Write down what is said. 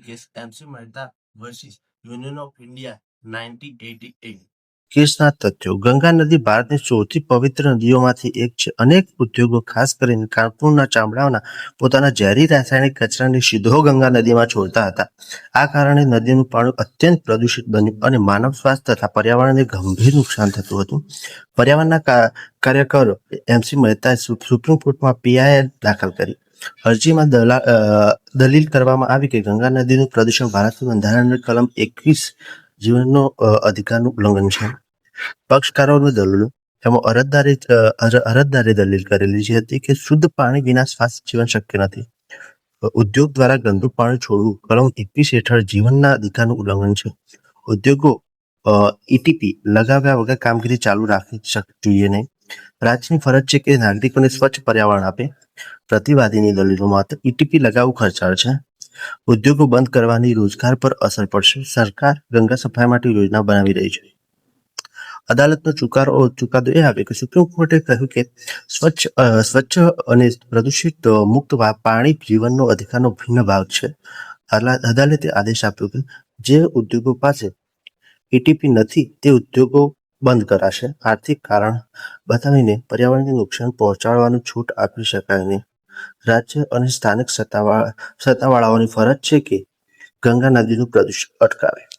Case MC Mehta versus Union of India nineteen eighty eight કેસના તથ્યો. ગંગા નદી ભારતની સૌથી પવિત્ર નદીઓમાંથી એક છે. અનેક ઉદ્યોગો, ખાસ કરીને કાનપુરના ચામડાઓના, પોતાના ઝેરી રાસાયણિક કચરાને સીધો ગંગા નદીમાં છોડતા હતા. આ કારણે નદીનું પાણી અત્યંત પ્રદૂષિત બન્યું અને માનવ સ્વાસ્થ્ય તથા પર્યાવરણને ગંભીર નુકસાન થતું હતું. પર્યાવરણના કાર્યકરો એમસી મહેતાએ સુપ્રીમ કોર્ટમાં પીઆઈએલ દાખલ કરી. અરજીમાં દલીલ કરવામાં આવી કે ગંગા નદીનું પ્રદૂષણ ભારતનું બંધારણની કલમ એકવીસ જીવનનો અધિકારનું ઉલ્લંઘન છે. પક્ષકારોનું દલીલો, એમાં અરજદારે અરજદારે દલીલ કરેલી જે હતી કે શુદ્ધ પાણી વિના સ્વાસ્થ્ય જીવન શક્ય નથી. ઉદ્યોગ દ્વારા ગંદુ પાણી છોડવું કલમ એકવીસ હેઠળ જીવનના અધિકારનું ઉલ્લંઘન છે. ઉદ્યોગો ઈટીપી લગાવ્યા વગર કામગીરી ચાલુ રાખી શક- જોઈએ નહીં. રાજ્યની ફરજ છે કે નાગરિકોને સ્વચ્છ પર્યાવરણ આપે. પ્રતિવાદીની દલીલો માત્ર ઈટીપી લગાવવું ખર્ચાળ છે. ઉદ્યોગો બંધ કરવાની રોજગાર પર અસર પડશે. સરકાર ગંગા સફાઈ માટે યોજના બનાવી રહી છે. અદાલતનો ચુકાદો ચુકાદો એ આવ્યો કે સુપ્રીમ કોર્ટે કહ્યું કે સ્વચ્છ સ્વચ્છ અને પ્રદૂષિત મુક્ત પાણી જીવનનો અધિકારનો ભિન્ન ભાગ છે. અદાલતે આદેશ આપ્યો કે જે ઉદ્યોગો પાસે એટીપી નથી, તે ઉદ્યોગો બંધ કરાશે. આર્થિક કારણ બતાવીને પર્યાવરણને નુકસાન પહોંચાડવાનું છૂટ આપી શકાય નહીં. રાજ્ય અને સ્થાનિક સત્તાવાળા સત્તાવાળાઓની ફરજ છે કે ગંગા નદીનું પ્રદૂષણ અટકાવે.